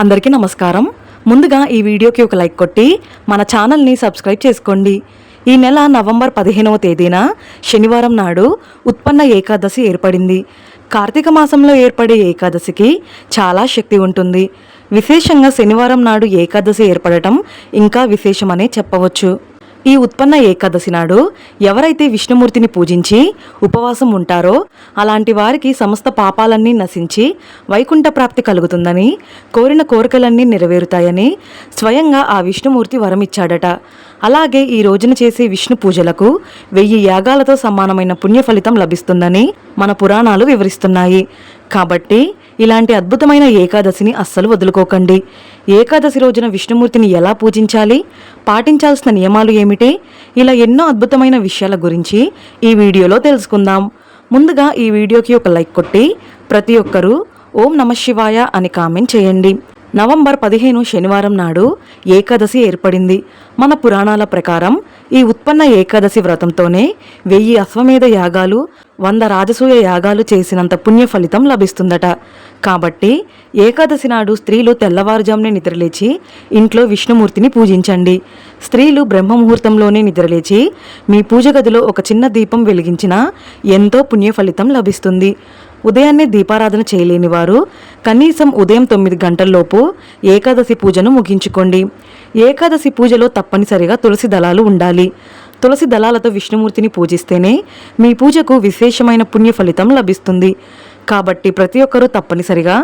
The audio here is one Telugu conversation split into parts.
అందరికీ నమస్కారం. ముందుగా ఈ వీడియోకి ఒక లైక్ కొట్టి మన ఛానల్ని సబ్స్క్రైబ్ చేసుకోండి. ఈ నెల నవంబర్ పదిహేనవ తేదీన శనివారం నాడు ఉత్పన్న ఏకాదశి ఏర్పడింది. కార్తీక మాసంలో ఏర్పడే ఏకాదశికి చాలా శక్తి ఉంటుంది. విశేషంగా శనివారం నాడు ఏకాదశి ఏర్పడటం ఇంకా విశేషమనే చెప్పవచ్చు. ఈ ఉత్పన్న ఏకాదశి నాడు ఎవరైతే విష్ణుమూర్తిని పూజించి ఉపవాసం ఉంటారో అలాంటి వారికి సమస్త పాపాలన్నీ నశించి వైకుంఠ ప్రాప్తి కలుగుతుందని కోరిన కోరికలన్నీ నెరవేరుతాయని స్వయంగా ఆ విష్ణుమూర్తి వరమిచ్చాడట. అలాగే ఈ రోజున చేసే విష్ణు పూజలకు వెయ్యి యాగాలతో సమానమైన పుణ్య ఫలితం లభిస్తుందని మన పురాణాలు వివరిస్తున్నాయి. కాబట్టి ఇలాంటి అద్భుతమైన ఏకాదశిని అస్సలు వదులుకోకండి. ఏకాదశి రోజున విష్ణుమూర్తిని ఎలా పూజించాలి? పాటించాల్సిన నియమాలు ఏమిటి? ఇలా ఎన్నో అద్భుతమైన విషయాల గురించి ఈ వీడియోలో తెలుసుకుందాం. ముందుగా ఈ వీడియోకి ఒక లైక్ కొట్టి ప్రతి ఒక్కరూ ఓం నమ శివాయ అని కామెంట్ చేయండి. నవంబర్ పదిహేను శనివారం నాడు ఏకాదశి ఏర్పడింది. మన పురాణాల ప్రకారం ఈ ఉత్పన్న ఏకాదశి వ్రతంతోనే వెయ్యి అశ్వమేధ యాగాలు వంద రాజసూయ యాగాలు చేసినంత పుణ్య ఫలితం లభిస్తుందట. కాబట్టి ఏకాదశి నాడు స్త్రీలు తెల్లవారుజామునే నిద్రలేచి ఇంట్లో విష్ణుమూర్తిని పూజించండి. స్త్రీలు బ్రహ్మ ముహూర్తంలోనే నిద్రలేచి మీ పూజ గదిలో ఒక చిన్న దీపం వెలిగించినా ఎంతో పుణ్య ఫలితం లభిస్తుంది. ఉదయాన్నే దీపారాధన చేయలేని వారు కనీసం ఉదయం తొమ్మిది గంటల్లోపు ఏకాదశి పూజను ముగించుకోండి. ఏకాదశి పూజలో తప్పనిసరిగా తులసి దళాలు ఉండాలి. తులసి దళాలతో విష్ణుమూర్తిని పూజిస్తేనే మీ పూజకు విశేషమైన పుణ్య ఫలితం లభిస్తుంది. కాబట్టి ప్రతి ఒక్కరూ తప్పనిసరిగా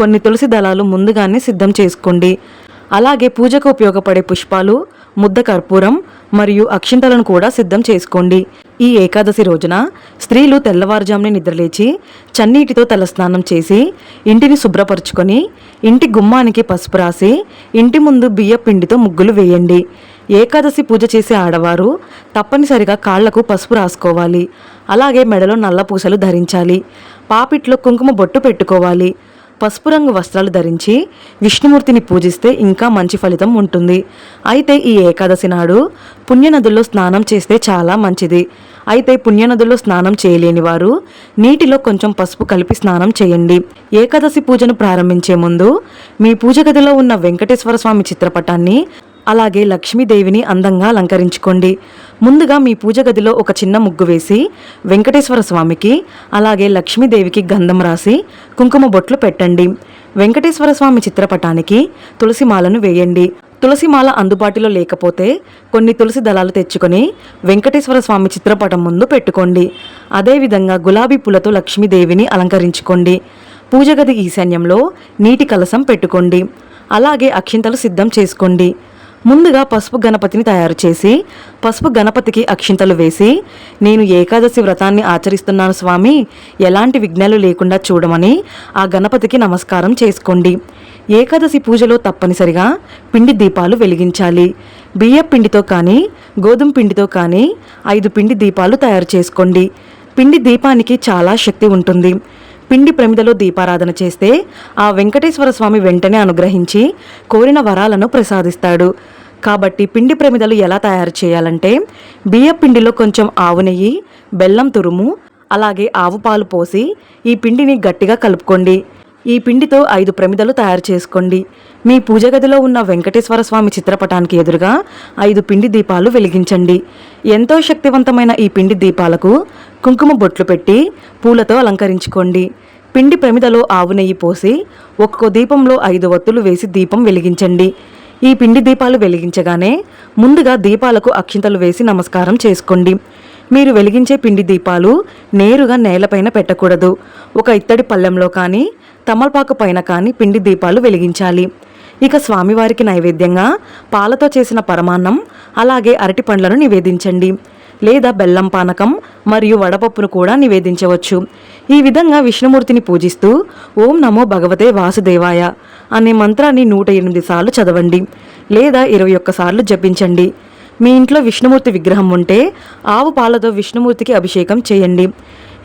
కొన్ని తులసి దళాలు ముందుగానే సిద్ధం చేసుకోండి. అలాగే పూజకు ఉపయోగపడే పుష్పాలు ముద్ద కర్పూరం మరియు అక్షింతలను కూడా సిద్ధం చేసుకోండి. ఈ ఏకాదశి రోజున స్త్రీలు తెల్లవారుజామునే నిద్రలేచి చన్నీటితో తలస్నానం చేసి ఇంటిని శుభ్రపరుచుకొని ఇంటి గుమ్మానికి పసుపు రాసి ఇంటి ముందు బియ్య పిండితో ముగ్గులు వేయండి. ఏకాదశి పూజ చేసే ఆడవారు తప్పనిసరిగా కాళ్ళకు పసుపు రాసుకోవాలి. అలాగే మెడలో నల్ల పూసలు ధరించాలి. పాపిట్లో కుంకుమ బొట్టు పెట్టుకోవాలి. పసుపు రంగు వస్త్రాలు ధరించి విష్ణుమూర్తిని పూజిస్తే ఇంకా మంచి ఫలితం ఉంటుంది. అయితే ఈ ఏకాదశి నాడు పుణ్యనదుల్లో స్నానం చేస్తే చాలా మంచిది. అయితే పుణ్యనదుల్లో స్నానం చేయలేని వారు నీటిలో కొంచెం పసుపు కలిపి స్నానం చేయండి. ఏకాదశి పూజను ప్రారంభించే ముందు మీ పూజ గదిలో ఉన్న వెంకటేశ్వర స్వామి చిత్రపటాన్ని అలాగే లక్ష్మీదేవిని అందంగా అలంకరించుకోండి. ముందుగా మీ పూజ గదిలో ఒక చిన్న ముగ్గు వేసి వెంకటేశ్వర స్వామికి అలాగే లక్ష్మీదేవికి గంధం రాసి కుంకుమ బొట్లు పెట్టండి. వెంకటేశ్వర స్వామి చిత్రపటానికి తులసి మాలను వేయండి. తులసిమాల అందుబాటులో లేకపోతే కొన్ని తులసి దళాలు తెచ్చుకొని వెంకటేశ్వర స్వామి చిత్రపటం ముందు పెట్టుకోండి. అదేవిధంగా గులాబీ పూలతో లక్ష్మీదేవిని అలంకరించుకోండి. పూజగది ఈశాన్యంలో నీటి కలసం పెట్టుకోండి. అలాగే అక్షింతలు సిద్ధం చేసుకోండి. ముందుగా పసుపు గణపతిని తయారు చేసి పసుపు గణపతికి అక్షింతలు వేసి నేను ఏకాదశి వ్రతాన్ని ఆచరిస్తున్నాను స్వామి. ఎలాంటి విఘ్నాలు లేకుండా చూడమని ఆ గణపతికి నమస్కారం చేసుకోండి. ఏకాదశి పూజలో తప్పనిసరిగా పిండి దీపాలు వెలిగించాలి. బియ్య పిండితో కానీ గోధుమ పిండితో కానీ ఐదు పిండి దీపాలు తయారు చేసుకోండి. పిండి దీపానికి చాలా శక్తి ఉంటుంది. పిండి ప్రమిదలో దీపారాధన చేస్తే ఆ వెంకటేశ్వర స్వామి వెంటనే అనుగ్రహించి కోరిన వరాలను ప్రసాదిస్తాడు. కాబట్టి పిండి ప్రమిదలు ఎలా తయారు చేయాలంటే బియ్య పిండిలో కొంచెం ఆవు నెయ్యి బెల్లం తురుము అలాగే ఆవు పాలు పోసి ఈ పిండిని గట్టిగా కలుపుకోండి. ఈ పిండితో ఐదు ప్రమిదలు తయారు చేసుకోండి. మీ పూజ గదిలో ఉన్న వెంకటేశ్వర స్వామి చిత్రపటానికి ఎదురుగా ఐదు పిండి దీపాలు వెలిగించండి. ఎంతో శక్తివంతమైన ఈ పిండి దీపాలకు కుంకుమ బొట్లు పెట్టి పూలతో అలంకరించుకోండి. పిండి ప్రమిదలో ఆవు నెయ్యి పోసి ఒక్కో దీపంలో ఐదు వత్తులు వేసి దీపం వెలిగించండి. ఈ పిండి దీపాలు వెలిగించగానే ముందుగా దీపాలకు అక్షింతలు వేసి నమస్కారం చేసుకోండి. మీరు వెలిగించే పిండి దీపాలు నేరుగా నేలపైన పెట్టకూడదు. ఒక ఇత్తడి పళ్ళెంలో కానీ తమలపాకు పైన కానీ పిండి దీపాలు వెలిగించాలి. ఇక స్వామివారికి నైవేద్యంగా పాలతో చేసిన పరమాన్నం అలాగే అరటి పండ్లను నివేదించండి. లేదా బెల్లం పానకం మరియు వడపప్పును కూడా నివేదించవచ్చు. ఈ విధంగా విష్ణుమూర్తిని పూజిస్తూ ఓం నమో భగవతే వాసుదేవాయ అనే మంత్రాన్ని నూట ఎనిమిది సార్లు చదవండి లేదా ఇరవై ఒక్కసార్లు జపించండి. మీ ఇంట్లో విష్ణుమూర్తి విగ్రహం ఉంటే ఆవు పాలతో విష్ణుమూర్తికి అభిషేకం చేయండి.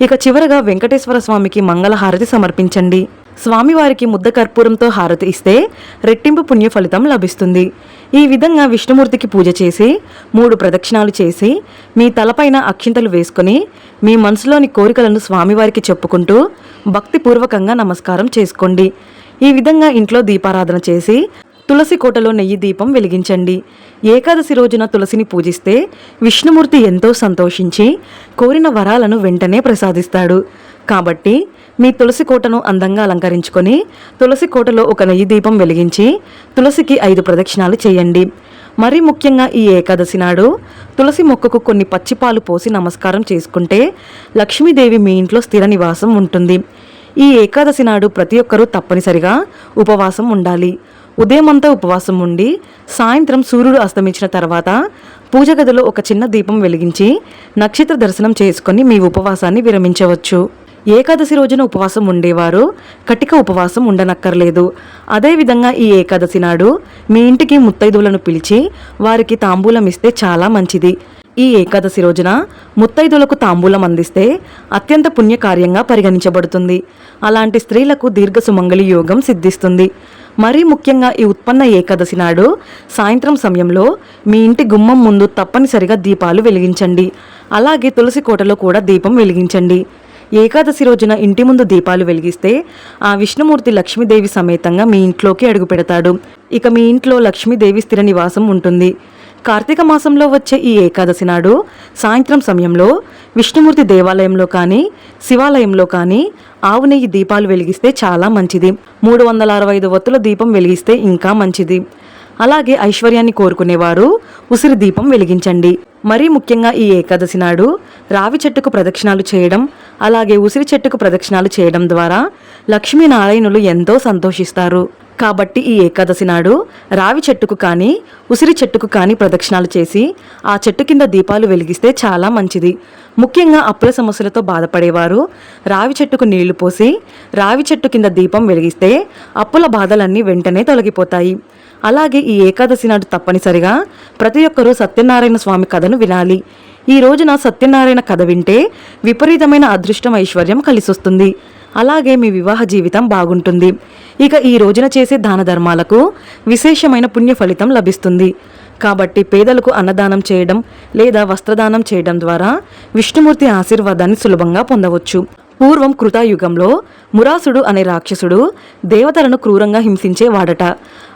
ఇక చివరగా వెంకటేశ్వర స్వామికి మంగళహారతి సమర్పించండి. స్వామివారికి ముద్ద కర్పూరంతో హారతి ఇస్తే రెట్టింపు పుణ్య ఫలితం లభిస్తుంది. ఈ విధంగా విష్ణుమూర్తికి పూజ చేసి మూడు ప్రదక్షిణాలు చేసి మీ తలపైన అక్షింతలు వేసుకొని మీ మనసులోని కోరికలను స్వామివారికి చెప్పుకుంటూ భక్తిపూర్వకంగా నమస్కారం చేసుకోండి. ఈ విధంగా ఇంట్లో దీపారాధన చేసి తులసి కోటలో నెయ్యి దీపం వెలిగించండి. ఏకాదశి రోజున తులసిని పూజిస్తే విష్ణుమూర్తి ఎంతో సంతోషించి కోరిన వరాలను వెంటనే ప్రసాదిస్తాడు. కాబట్టి మీ తులసి కోటను అందంగా అలంకరించుకొని తులసి కోటలో ఒక నెయ్యి దీపం వెలిగించి తులసికి ఐదు ప్రదక్షిణాలు చేయండి. మరీ ముఖ్యంగా ఈ ఏకాదశి నాడు తులసి మొక్కకు కొన్ని పచ్చిపాలు పోసి నమస్కారం చేసుకుంటే లక్ష్మీదేవి మీ ఇంట్లో స్థిర నివాసం ఉంటుంది. ఈ ఏకాదశి నాడు ప్రతి ఒక్కరూ తప్పనిసరిగా ఉపవాసం ఉండాలి. ఉదయమంతా ఉపవాసం ఉండి సాయంత్రం సూర్యుడు అస్తమించిన తర్వాత పూజ గదిలో ఒక చిన్న దీపం వెలిగించి నక్షత్ర దర్శనం చేసుకొని మీ ఉపవాసాన్ని విరమించవచ్చు. ఏకాదశి రోజున ఉపవాసం ఉండేవారు. కటిక ఉపవాసం ఉండనక్కర్లేదు. అదేవిధంగా ఈ ఏకాదశి నాడు మీ ఇంటికి ముత్తైదువులను పిలిచి వారికి తాంబూలం ఇస్తే చాలా మంచిది. ఈ ఏకాదశి రోజున ముత్తైదులకు తాంబూలం అందిస్తే అత్యంత పుణ్యకార్యంగా పరిగణించబడుతుంది. అలాంటి స్త్రీలకు దీర్ఘ సుమంగళి యోగం సిద్ధిస్తుంది. మరీ ముఖ్యంగా ఈ ఉత్పన్న ఏకాదశి నాడు సాయంత్రం సమయంలో మీ ఇంటి గుమ్మం ముందు తప్పనిసరిగా దీపాలు వెలిగించండి. అలాగే తులసి కోటలో కూడా దీపం వెలిగించండి. ఏకాదశి రోజున ఇంటి ముందు దీపాలు వెలిగిస్తే ఆ విష్ణుమూర్తి లక్ష్మీదేవి సమేతంగా మీ ఇంట్లోకి అడుగు పెడతాడు. ఇక మీ ఇంట్లో లక్ష్మీదేవి స్థిర నివాసం ఉంటుంది. కార్తీక మాసంలో వచ్చే ఈ ఏకాదశి నాడు సాయంత్రం సమయంలో విష్ణుమూర్తి దేవాలయంలో కానీ శివాలయంలో కానీ ఆవు నెయ్యి దీపాలు వెలిగిస్తే చాలా మంచిది. మూడు వందల అరవై ఐదు ఒత్తుల దీపం వెలిగిస్తే ఇంకా మంచిది. అలాగే ఐశ్వర్యాన్ని కోరుకునేవారు ఉసిరి దీపం వెలిగించండి. మరీ ముఖ్యంగా ఈ ఏకాదశి నాడు రావి చెట్టుకు ప్రదక్షిణాలు చేయడం అలాగే ఉసిరి చెట్టుకు ప్రదక్షిణాలు చేయడం ద్వారా లక్ష్మీనారాయణులు ఎంతో సంతోషిస్తారు. కాబట్టి ఈ ఏకాదశి నాడు రావి చెట్టుకు కానీ ఉసిరి చెట్టుకు కానీ ప్రదక్షిణాలు చేసి ఆ చెట్టు కింద దీపాలు వెలిగిస్తే చాలా మంచిది. ముఖ్యంగా అప్పుల సమస్యలతో బాధపడేవారు రావి చెట్టుకు నీళ్ళు పోసి రావి చెట్టు కింద దీపం వెలిగిస్తే అప్పుల బాధలన్నీ వెంటనే తొలగిపోతాయి. అలాగే ఈ ఏకాదశి నాడు తప్పనిసరిగా ప్రతి ఒక్కరూ సత్యనారాయణ స్వామి కథను వినాలి. ఈ రోజున సత్యనారాయణ కథ వింటే విపరీతమైన అదృష్టం ఐశ్వర్యం కలిసొస్తుంది. అలాగే మీ వివాహ జీవితం బాగుంటుంది. ఇక ఈ రోజున చేసే దాన ధర్మాలకు విశేషమైన పుణ్య ఫలితం లభిస్తుంది. కాబట్టి పేదలకు అన్నదానం చేయడం లేదా వస్త్రదానం చేయడం ద్వారా విష్ణుమూర్తి ఆశీర్వాదాన్ని సులభంగా పొందవచ్చు. పూర్వం కృతాయుగంలో మురాసుడు అనే రాక్షసుడు దేవతలను క్రూరంగా హింసించేవాడట.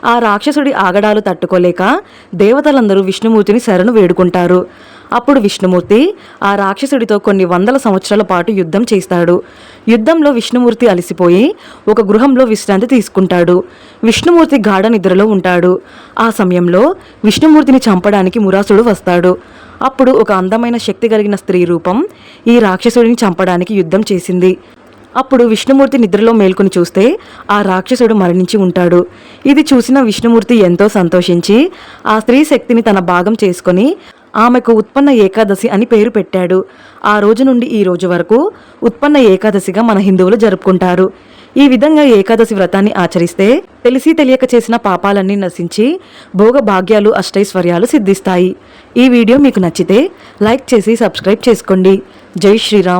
ఆ రాక్షసుడి ఆగడాలు తట్టుకోలేక దేవతలందరూ విష్ణుమూర్తిని శరణు వేడుకుంటారు. అప్పుడు విష్ణుమూర్తి ఆ రాక్షసుడితో కొన్ని వందల సంవత్సరాల పాటు యుద్ధం చేస్తాడు. యుద్ధంలో విష్ణుమూర్తి అలసిపోయి ఒక గృహంలో విశ్రాంతి తీసుకుంటాడు. విష్ణుమూర్తి గాఢ నిద్రలో ఉంటాడు. ఆ సమయంలో విష్ణుమూర్తిని చంపడానికి మురాసుడు వస్తాడు. అప్పుడు ఒక అందమైన శక్తి కలిగిన స్త్రీ రూపం ఈ రాక్షసుడిని చంపడానికి యుద్ధం చేసింది. అప్పుడు విష్ణుమూర్తి నిద్రలో మేల్కొని చూస్తే ఆ రాక్షసుడు మరణించి ఉంటాడు. ఇది చూసిన విష్ణుమూర్తి ఎంతో సంతోషించి ఆ స్త్రీ శక్తిని తన భాగం చేసుకొని ఆమెకు ఉత్పన్న ఏకాదశి అని పేరు పెట్టాడు. ఆ రోజు నుండి ఈ రోజు వరకు ఉత్పన్న ఏకాదశిగా మన హిందువులు జరుపుకుంటారు. ఈ విధంగా ఏకాదశి వ్రతాన్ని ఆచరిస్తే తెలిసి తెలియక చేసిన పాపాలన్నీ నశించి భోగ భాగ్యాలు అష్టైశ్వర్యాలు సిద్ధిస్తాయి. ఈ వీడియో మీకు నచ్చితే లైక్ చేసి సబ్స్క్రైబ్ చేసుకోండి. జై శ్రీరామ్.